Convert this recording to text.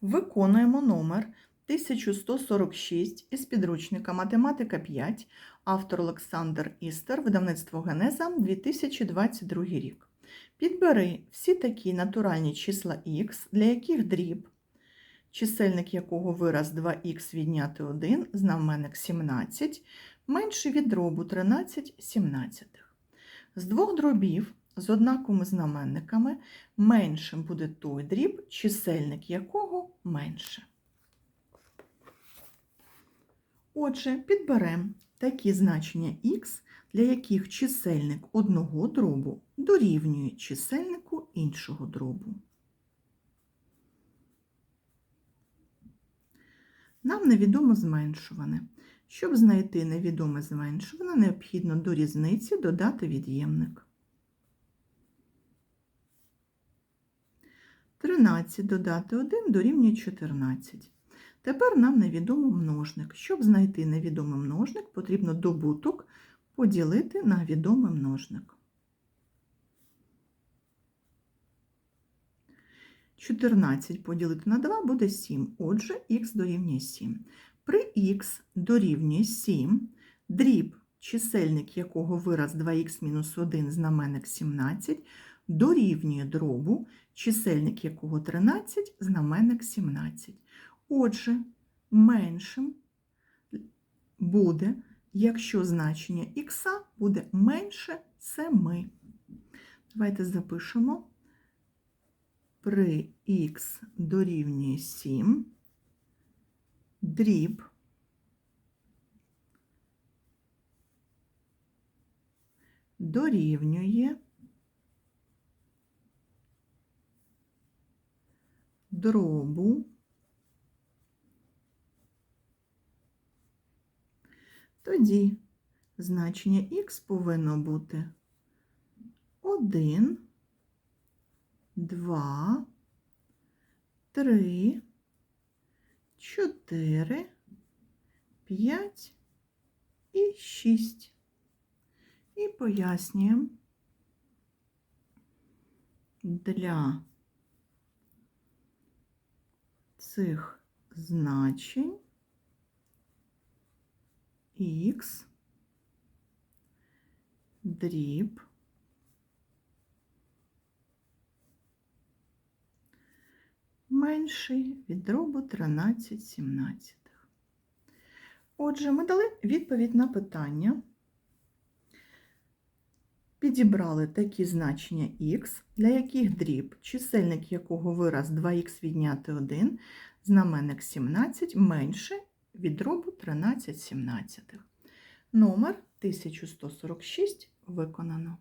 Виконуємо номер 1146 із підручника Математика 5, автор Олександр Істер, видавництво Генеза 2022 рік. Підбери всі такі натуральні числа х, для яких дріб, чисельник якого вираз 2х відняти 1, знаменник 17, менший від дробу 13 сімнадцятих. З двох дробів з однаковими знаменниками меншим буде той дріб, чисельник якого менше. Отже, підберемо такі значення х, для яких чисельник одного дробу дорівнює чисельнику іншого дробу. Нам невідомо зменшуване. Щоб знайти невідоме зменшуване, необхідно до різниці додати від'ємник. 13 додати 1 дорівнює 14. Тепер нам невідомо множник. Щоб знайти невідомий множник, потрібно добуток поділити на відомий множник. 14 поділити на 2 буде 7. Отже, х дорівнює 7. При х дорівнює 7, дріб, чисельник якого вираз 2х мінус 1 знаменник 17, дорівнює дробу, чисельник якого 13, знаменник 17. Отже, меншим буде, якщо значення х буде менше 7. Давайте запишемо. При х дорівнює 7, дріб дорівнює дробу тоді значення х повинно бути 1, 2, 3, 4, 5 і 6. І пояснюємо для цих значень х дріб менший від дробу 13 сімнадцятих. Отже, ми дали відповідь на питання. Підібрали такі значення х, для яких дріб, чисельник якого вираз 2х відняти 1, знаменник 17 менше від дробу 13 сімнадцятих. Номер 1146 виконано.